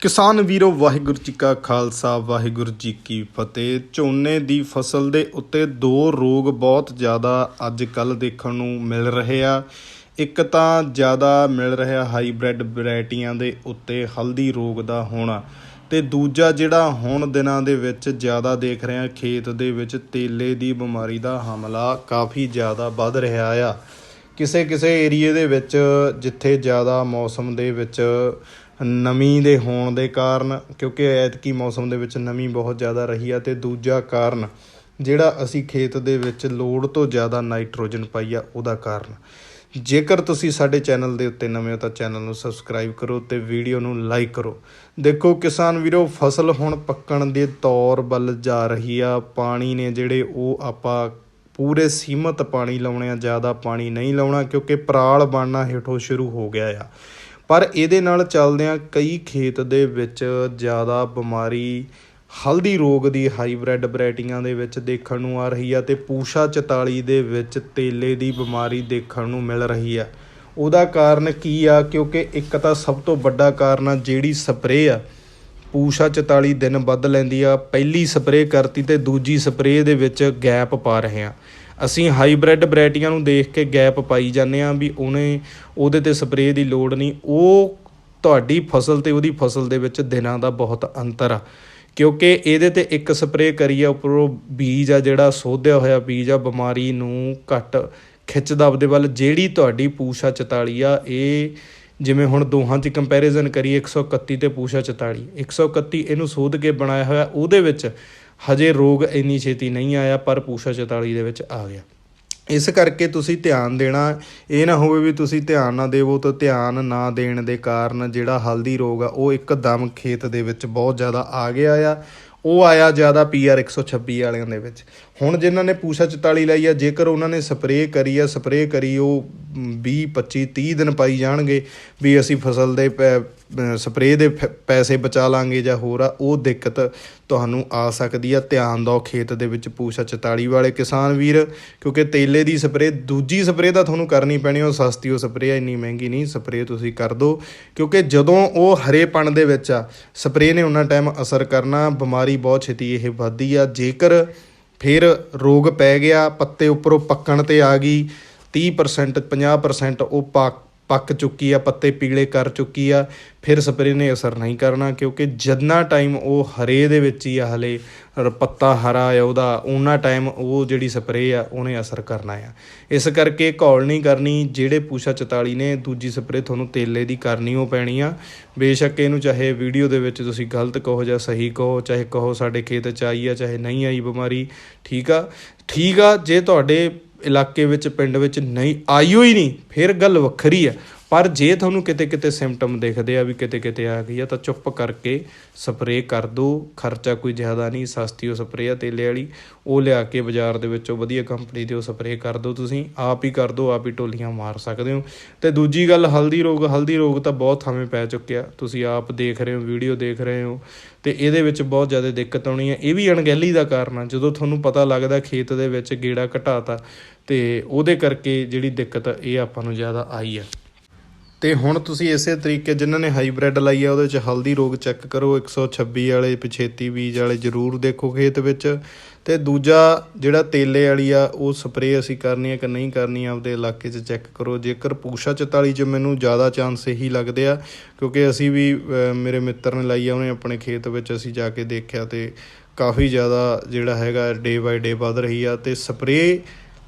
ਕਿਸਾਨ ਵੀਰੋ, ਵਾਹਿਗੁਰੂ ਜੀ ਕਾ ਖਾਲਸਾ, ਵਾਹਿਗੁਰੂ ਜੀ ਕੀ ਫਤਿਹ। ਝੋਨੇ ਦੀ ਫਸਲ ਦੇ ਉੱਤੇ ਦੋ ਰੋਗ ਬਹੁਤ ਜ਼ਿਆਦਾ ਅੱਜ ਕੱਲ ਦੇਖਣ ਨੂੰ ਮਿਲ ਰਹੇ ਆ। ਇੱਕ ਤਾਂ ਜ਼ਿਆਦਾ ਮਿਲ ਰਿਹਾ ਹਾਈਬ੍ਰਿਡ ਵੈਰਾਈਟੀਆਂ ਦੇ ਉੱਤੇ ਹਲਦੀ ਰੋਗ ਦਾ ਹੋਣਾ ਤੇ ਦੂਜਾ ਜਿਹੜਾ ਹੁਣ ਦਿਨਾਂ ਦੇ ਵਿੱਚ ਜ਼ਿਆਦਾ ਦੇਖ ਰਹੇ ਆ, ਖੇਤ ਦੇ ਵਿੱਚ ਤੇਲੇ ਦੀ ਬਿਮਾਰੀ ਦਾ ਹਮਲਾ ਕਾਫੀ ਜ਼ਿਆਦਾ ਵੱਧ ਰਿਹਾ ਆ। ਕਿਸੇ ਕਿਸੇ ਏਰੀਏ ਦੇ ਵਿੱਚ ਜਿੱਥੇ ਜ਼ਿਆਦਾ ਮੌਸਮ ਦੇ ਵਿੱਚ ਨਮੀ ਦੇ ਹੋਣ ਦੇ ਕਾਰਨ, ਕਿਉਂਕਿ ਐਤਕੀ ਮੌਸਮ ਦੇ ਵਿੱਚ ਨਮੀ ਬਹੁਤ ਜ਼ਿਆਦਾ ਰਹੀ ਆ, ਤੇ ਦੂਜਾ ਕਾਰਨ ਜਿਹੜਾ ਅਸੀਂ ਖੇਤ ਦੇ ਵਿੱਚ ਲੋੜ ਤੋਂ ਜ਼ਿਆਦਾ ਨਾਈਟ੍ਰੋਜਨ ਪਾਈ ਆ, ਉਹਦਾ ਕਾਰਨ। ਜੇਕਰ ਤੁਸੀਂ ਸਾਡੇ ਚੈਨਲ ਦੇ ਉੱਤੇ ਨਵੇਂ ਹੋ, ਤਾਂ ਚੈਨਲ ਨੂੰ ਸਬਸਕ੍ਰਾਈਬ ਕਰੋ ਤੇ ਵੀਡੀਓ ਨੂੰ ਲਾਈਕ ਕਰੋ। ਦੇਖੋ ਕਿਸਾਨ ਵੀਰੋ, ਫਸਲ ਹੁਣ ਪੱਕਣ ਦੇ ਤੌਰ ਵੱਲ ਜਾ ਰਹੀ ਆ। ਪਾਣੀ ਨੇ ਜਿਹੜੇ ਉਹ ਆਪਾਂ ਪੂਰੇ ਸੀਮਤ ਪਾਣੀ ਲਾਉਣੇ ਆ, ਜ਼ਿਆਦਾ ਪਾਣੀ ਨਹੀਂ ਲਾਉਣਾ, ਕਿਉਂਕਿ ਪਰਾਲ ਬਣਨਾ ਹੇਠੋਂ ਸ਼ੁਰੂ ਹੋ ਗਿਆ ਆ। ਪਰ ਇਹਦੇ ਨਾਲ ਚੱਲਦਿਆਂ ਕਈ ਖੇਤ ਦੇ ਵਿੱਚ ਜ਼ਿਆਦਾ ਬਿਮਾਰੀ, ਹਲਦੀ ਰੋਗ ਦੀ ਹਾਈਬ੍ਰਿਡ ਵੈਰਾਈਟੀਆਂ ਦੇ ਵਿੱਚ ਦੇਖਣ ਨੂੰ ਆ ਰਹੀ ਆ ਤੇ ਪੂਸ਼ਾ 44 ਦੇ ਵਿੱਚ ਤੇਲੇ ਦੀ ਬਿਮਾਰੀ ਦੇਖਣ ਨੂੰ ਮਿਲ ਰਹੀ ਆ। ਉਹਦਾ ਕਾਰਨ ਕੀ ਆ? ਕਿਉਂਕਿ ਇੱਕ ਤਾਂ ਸਭ ਤੋਂ ਵੱਡਾ ਕਾਰਨ ਆ ਜਿਹੜੀ ਸਪਰੇਅ ਆ। ਪੂਸ਼ਾ 44 ਦਿਨ ਵੱਧ ਲੈਂਦੀ ਆ, ਪਹਿਲੀ ਸਪਰੇਅ ਕਰਤੀ ਤੇ ਦੂਜੀ ਸਪਰੇਅ ਦੇ ਵਿੱਚ ਗੈਪ ਪਾ ਰਹੇ ਆ। ਅਸੀਂ ਹਾਈਬ੍ਰਿਡ ਵੈਰਾਈਟੀਆਂ ਨੂੰ ਦੇਖ ਕੇ ਗੈਪ ਪਾਈ ਜਾਂਦੇ ਆ ਵੀ ਉਹਨੇ ਉਹਦੇ ਤੇ ਸਪਰੇਅ ਦੀ ਲੋੜ ਨਹੀਂ। ਉਹ ਤੁਹਾਡੀ ਫਸਲ ਤੇ ਉਹਦੀ ਫਸਲ ਦੇ ਵਿੱਚ ਦਿਨਾਂ ਦਾ ਬਹੁਤ ਅੰਤਰ ਆ। ਕਿਉਂਕਿ ਇਹਦੇ ਤੇ ਇੱਕ ਸਪਰੇਅ ਕਰੀਏ, ਉੱਪਰੋਂ ਬੀਜ ਆ ਜਿਹੜਾ ਸੋਧਿਆ ਹੋਇਆ ਬੀਜ ਆ, ਬਿਮਾਰੀ ਨੂੰ ਘੱਟ ਖਿੱਚਦਾ ਆਪਦੇ ਵੱਲ। ਜਿਹੜੀ ਤੁਹਾਡੀ ਪੂਸ਼ਾ 44 ਆ, ਇਹ ਜਿਵੇਂ ਹੁਣ ਦੋਹਾਂ 'ਚ ਕੰਪੈਰੀਜ਼ਨ ਕਰੀਏ 131 ਤੇ ਪੂਸ਼ਾ 44 131 ਇਹਨੂੰ ਸੋਧ ਕੇ ਬਣਾਇਆ ਹੋਇਆ, ਉਹਦੇ ਵਿੱਚ ਹਜੇ ਰੋਗ ਇੰਨੀ ਛੇਤੀ ਨਹੀਂ ਆਇਆ, ਪਰ ਪੂਸ਼ਾ 44 ਦੇ ਵਿੱਚ ਆ ਗਿਆ। ਇਸ ਕਰਕੇ ਤੁਸੀਂ ਧਿਆਨ ਦੇਣਾ, ਇਹ ਨਾ ਹੋਵੇ ਵੀ ਤੁਸੀਂ ਧਿਆਨ ਨਾ ਦੇਵੋ ਤਾਂ ਧਿਆਨ ਨਾ ਦੇਣ ਦੇ ਕਾਰਨ ਜਿਹੜਾ ਹਲਦੀ ਰੋਗ ਆ, ਉਹ ਇੱਕਦਮ ਖੇਤ ਦੇ ਵਿੱਚ ਬਹੁਤ ਜ਼ਿਆਦਾ ਆ ਗਿਆ ਆ। ਉਹ ਆਇਆ ਜ਼ਿਆਦਾ ਪੀਆਰ 126 ਵਾਲਿਆਂ ਦੇ ਵਿੱਚ। ਹੁਣ ਜਿਨ੍ਹਾਂ ਨੇ ਪੂਸ਼ਾ 44 ਲਈ ਆ, ਜੇਕਰ ਉਹਨਾਂ ਨੇ ਸਪਰੇਅ ਕਰੀ ਆ, ਸਪਰੇਅ ਕਰੀ, ਉਹ 20 25 30 ਦਿਨ ਪਾਈ ਜਾਣਗੇ ਵੀ ਅਸੀਂ ਫਸਲ ਦੇ ਸਪਰੇਅ ਦੇ ਫ- ਪੈਸੇ ਬਚਾ ਲਾਂਗੇ ਜਾਂ ਹੋਰ ਆ, ਉਹ ਦਿੱਕਤ ਤੁਹਾਨੂੰ ਆ ਸਕਦੀ ਆ। ਧਿਆਨ ਦਿਓ ਖੇਤ ਦੇ ਵਿੱਚ ਪੂਸ਼ਾ 44 ਵਾਲੇ ਕਿਸਾਨ ਵੀਰ, ਕਿਉਂਕਿ ਤੇਲੇ ਦੀ ਸਪਰੇਅ, ਦੂਜੀ ਸਪਰੇਅ ਤਾਂ ਤੁਹਾਨੂੰ ਕਰਨੀ ਪੈਣੀ, ਉਹ ਸਸਤੀ, ਉਹ ਸਪਰੇਅ ਇੰਨੀ ਮਹਿੰਗੀ ਨਹੀਂ, ਸਪਰੇਅ ਤੁਸੀਂ ਕਰ ਦਿਓ। ਕਿਉਂਕਿ ਜਦੋਂ ਉਹ ਹਰੇਪਣ ਦੇ ਵਿੱਚ ਆ, ਸਪਰੇਅ ਨੇ ਉਹਨਾਂ ਟਾਈਮ ਅਸਰ ਕਰਨਾ, ਬਿਮਾਰੀ ਬਹੁਤ ਛੇਤੀ ਇਹ ਵੱਧਦੀ ਆ। ਜੇਕਰ ਫਿਰ ਰੋਗ ਪੈ ਗਿਆ, ਪੱਤੇ ਉੱਪਰੋਂ ਪੱਕਣ ਤੇ ਆ ਗਈ 30% 50% ਉਹ ਪੱਕ ਪੱਕ ਚੁੱਕੀ ਆ, ਪੱਤੇ ਪੀਲੇ ਕਰ ਚੁੱਕੀ ਆ। ਫਿਰ ਸਪਰੇਅ ਨੇ ਅਸਰ ਨਹੀਂ ਕਰਨਾ ਕਿਉਂਕਿ ਜਿੰਨਾ ਟਾਈਮ ਉਹ ਹਰੇ ਦੇ ਵਿੱਚ ਹੀ ਆ ਹਲੇ ਪੱਤਾ ਹਰਾ ਆ ਉਹਦਾ ਉਹਨਾਂ ਟਾਈਮ ਉਹ ਜਿਹੜੀ ਸਪਰੇਅ ਆ, ਉਹਨੇ ਅਸਰ ਕਰਨਾ ਆ। ਇਸ ਕਰਕੇ ਘੋਲ ਨਹੀਂ ਕਰਨੀ, ਜਿਹੜੇ ਪੂਸ਼ਾ 44 ਨੇ, ਦੂਜੀ ਸਪਰੇਅ ਤੁਹਾਨੂੰ ਤੇਲੇ ਦੀ ਕਰਨੀ ਉਹ ਪੈਣੀ ਆ। ਬੇਸ਼ੱਕ ਇਹਨੂੰ ਚਾਹੇ ਵੀਡੀਓ ਦੇ ਵਿੱਚ ਤੁਸੀਂ ਗਲਤ ਕਹੋ ਜਾਂ ਸਹੀ ਕਹੋ, ਚਾਹੇ ਕਹੋ ਸਾਡੇ ਖੇਤ ਚ ਆਈ ਆ, ਚਾਹੇ ਨਹੀਂ ਆਈ ਬਿਮਾਰੀ, ਠੀਕ ਆ? ਠੀਕ ਆ, ਜੇ ਤੁਹਾਡੇ ਇਲਾਕੇ ਵਿੱਚ ਪਿੰਡ ਵਿੱਚ ਨਹੀਂ ਆਈਓ ਹੀ ਨਹੀਂ ਫਿਰ ਗੱਲ ਵੱਖਰੀ ਹੈ। ਪਰ ਜੇ ਤੁਹਾਨੂੰ ਕਿਤੇ ਕਿਤੇ ਸਿੰਪਟਮ ਦਿਖਦੇ ਆ ਵੀ ਕਿਤੇ ਕਿਤੇ ਆ ਗਈ ਆ, ਤਾਂ ਚੁੱਪ ਕਰਕੇ ਸਪਰੇਅ ਕਰ ਦਿਓ ਖਰਚਾ ਕੋਈ ਜ਼ਿਆਦਾ ਨਹੀਂ, ਸਸਤੀ ਉਹ ਸਪਰੇਅ ਆ ਤੇਲੇ ਵਾਲੀ। ਉਹ ਲਿਆ ਕੇ ਬਾਜ਼ਾਰ ਦੇ ਵਿੱਚੋਂ ਵਧੀਆ ਕੰਪਨੀ ਦੀ ਉਹ ਸਪਰੇਅ ਕਰ ਦਿਓ ਤੁਸੀਂ। ਆਪ ਹੀ ਕਰ ਦਿਓ ਆਪ ਹੀ ਟੋਲੀਆਂ ਮਾਰ ਸਕਦੇ ਹੋ। ਤੇ ਦੂਜੀ ਗੱਲ, ਹਲਦੀ ਰੋਗ ਹਲਦੀ ਰੋਗ ਤਾਂ ਬਹੁਤ ਥਾਵੇਂ ਪੈ ਚੁੱਕਿਆ। ਤੁਸੀਂ ਆਪ ਦੇਖ ਰਹੇ ਹੋ ਵੀਡੀਓ ਦੇਖ ਰਹੇ ਹੋ। ਤੇ ਇਹਦੇ ਵਿੱਚ ਬਹੁਤ ਜ਼ਿਆਦਾ ਦਿੱਕਤ ਆਉਣੀ ਹੈ ਇਹ ਵੀ ਅਣਗਹਿਲੀ ਦਾ ਕਾਰਨ ਆ। ਜਦੋਂ ਤੁਹਾਨੂੰ ਪਤਾ ਲੱਗਦਾ ਖੇਤ ਦੇ ਵਿੱਚ ਗੇੜਾ ਘਟਾਤਾ, ਤੇ ਉਹਦੇ ਕਰਕੇ ਜਿਹੜੀ ਦਿੱਕਤ ਇਹ ਆਪਾਂ ਨੂੰ ਜ਼ਿਆਦਾ ਆਈ ਆ। ਤੇ ਹੁਣ ਤੁਸੀਂ ਇਸੇ ਤਰੀਕੇ ਜਿਨ੍ਹਾਂ ਨੇ ਹਾਈਬ੍ਰਿਡ ਲਾਈ ਆ, ਉਹਦੇ ਚ ਹਲਦੀ ਰੋਗ ਚੈੱਕ ਕਰੋ 126 ਵਾਲੇ, ਪਛੇਤੀ ਬੀਜ ਵਾਲੇ ਜ਼ਰੂਰ ਦੇਖੋ ਖੇਤ ਵਿੱਚ। ਤੇ ਦੂਜਾ ਜਿਹੜਾ ਤੇਲੇ ਵਾਲੀ ਆ, ਉਹ ਸਪਰੇਅ ਅਸੀਂ ਕਰਨੀ ਆ ਕਿ ਨਹੀਂ ਕਰਨੀ ਆ ਆਪਦੇ ਇਲਾਕੇ 'ਚ ਚੈੱਕ ਕਰੋ। ਜੇਕਰ ਪੂਸ਼ਾ 44 'ਚ ਮੈਨੂੰ ਜ਼ਿਆਦਾ ਚਾਂਸ ਇਹੀ ਲੱਗਦੇ ਆ, ਕਿਉਂਕਿ ਅਸੀਂ ਵੀ ਮੇਰੇ ਮਿੱਤਰ ਨੇ ਲਾਈ ਆ, ਉਹਨੇ ਆਪਣੇ ਖੇਤ ਵਿੱਚ ਅਸੀਂ ਜਾ ਕੇ ਦੇਖਿਆ ਤੇ ਕਾਫੀ ਜ਼ਿਆਦਾ ਜਿਹੜਾ ਹੈਗਾ, ਡੇ ਬਾਏ ਡੇ ਵੱਧ ਰਹੀ ਆ। ਤੇ ਸਪਰੇਅ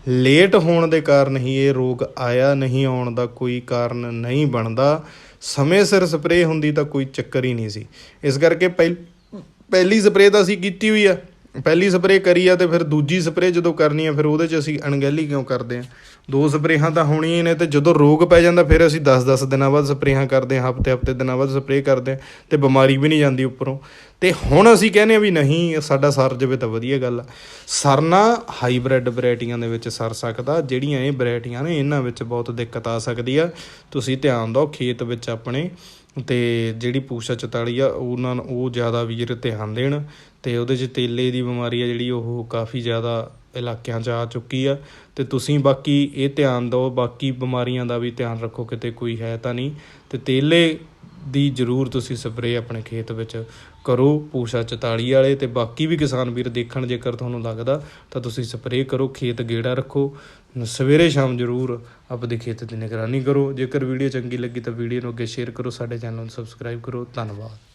ਲੇਟ ਹੋਣ ਦੇ ਕਾਰਨ ਹੀ ਇਹ ਰੋਗ ਆਇਆ ਨਹੀਂ, ਆਉਣ ਦਾ ਕੋਈ ਕਾਰਨ ਨਹੀਂ ਬਣਦਾ। ਸਮੇਂ ਸਿਰ ਸਪਰੇਅ ਹੁੰਦੀ ਤਾਂ ਕੋਈ ਚੱਕਰ ਹੀ ਨਹੀਂ ਸੀ। ਇਸ ਕਰਕੇ ਪਹਿ- ਪਹਿਲੀ ਸਪਰੇਅ ਤਾਂ ਅਸੀਂ ਕੀਤੀ ਹੋਈ ਆ। ਪਹਿਲੀ ਸਪਰੇਅ ਕਰੀ ਆ ਤੇ ਫਿਰ ਦੂਜੀ ਸਪਰੇਅ ਜਦੋਂ ਕਰਨੀ ਆ, ਫਿਰ ਉਹਦੇ 'ਚ ਅਸੀਂ ਅਣਗਹਿਲੀ ਕਿਉਂ ਕਰਦੇ ਆ? ਦੋ ਸਪਰੇਹਾਂ ਤਾਂ ਹੋਣੀਆਂ ਨੇ ਤੇ ਜਦੋਂ ਰੋਗ ਪੈ ਜਾਂਦਾ, ਫਿਰ ਅਸੀਂ 10-10 ਦਿਨਾਂ ਬਾਅਦ ਸਪਰੇਹਾਂ ਕਰਦੇ ਆ, ਹਫ਼ਤੇ-ਹਫ਼ਤੇ ਦਿਨਾਂ ਬਾਅਦ ਸਪਰੇਅ ਕਰਦੇ ਆ ਤੇ ਬਿਮਾਰੀ ਵੀ ਨਹੀਂ ਜਾਂਦੀ ਉੱਪਰੋਂ। ਤੇ ਹੁਣ ਅਸੀਂ ਕਹਿੰਦੇ ਆ ਵੀ ਨਹੀਂ, ਸਾਡਾ ਸਰ ਜਾਵੇ ਤਾਂ ਵਧੀਆ ਗੱਲ ਆ। ਸਰਨਾ ਹਾਈਬ੍ਰਿਡ ਵੈਰਾਈਟੀਆਂ ਦੇ ਵਿੱਚ ਸਰ ਸਕਦਾ, ਜਿਹੜੀਆਂ ਇਹ ਵੈਰਾਈਟੀਆਂ ਨੇ, ਇਹਨਾਂ ਵਿੱਚ ਬਹੁਤ ਦਿੱਕਤ ਆ ਸਕਦੀ ਆ। ਤੁਸੀਂ ਧਿਆਨ ਦਿਓ, ਖੇਤ ਵਿੱਚ ਆਪਣੇ ਅਤੇ ਜਿਹੜੀ ਪੂਸ਼ਾ 44 ਆ ਉਹਨਾਂ ਨੂੰ ਉਹ ਜ਼ਿਆਦਾ ਵੀਰ ਧਿਆਨ ਦੇਣ ਤੇ ਉਹਦੇ 'ਚ ਤੇਲੇ ਦੀ ਬਿਮਾਰੀ ਆ ਜਿਹੜੀ, ਉਹ ਕਾਫੀ ਜ਼ਿਆਦਾ ਇਲਾਕਿਆਂ 'ਚ ਆ ਚੁੱਕੀ ਆ। ਤੇ ਤੁਸੀਂ ਬਾਕੀ ਇਹ ਧਿਆਨ ਦਿਓ, ਬਾਕੀ ਬਿਮਾਰੀਆਂ ਦਾ ਵੀ ਧਿਆਨ ਰੱਖੋ, ਕਿਤੇ ਕੋਈ ਹੈ ਤਾਂ ਨਹੀਂ। ਤੇ ਤੇਲੇ ਦੀ ਜ਼ਰੂਰ ਤੁਸੀਂ ਸਪਰੇਅ ਆਪਣੇ ਖੇਤ ਵਿੱਚ ਕਰੋ, ਪੂਸ਼ਾ 44 ਵਾਲੇ ਤੇ ਬਾਕੀ ਵੀ ਕਿਸਾਨ ਵੀਰ ਦੇਖਣ ਜੇਕਰ ਤੁਹਾਨੂੰ ਲੱਗਦਾ ਤਾਂ ਤੁਸੀਂ ਸਪਰੇਅ ਕਰੋ, ਖੇਤ ਗੇੜਾ ਰੱਖੋ ਸਵੇਰੇ ਸ਼ਾਮ ਜ਼ਰੂਰ ਆਪਦੇ ਖੇਤ ਦੀ ਨਿਗਰਾਨੀ ਕਰੋ। ਜੇਕਰ ਵੀਡੀਓ ਚੰਗੀ ਲੱਗੀ ਤਾਂ ਵੀਡੀਓ ਨੂੰ ਅੱਗੇ ਸ਼ੇਅਰ ਕਰੋ, ਸਾਡੇ ਚੈਨਲ ਨੂੰ ਸਬਸਕ੍ਰਾਈਬ ਕਰੋ। ਧੰਨਵਾਦ।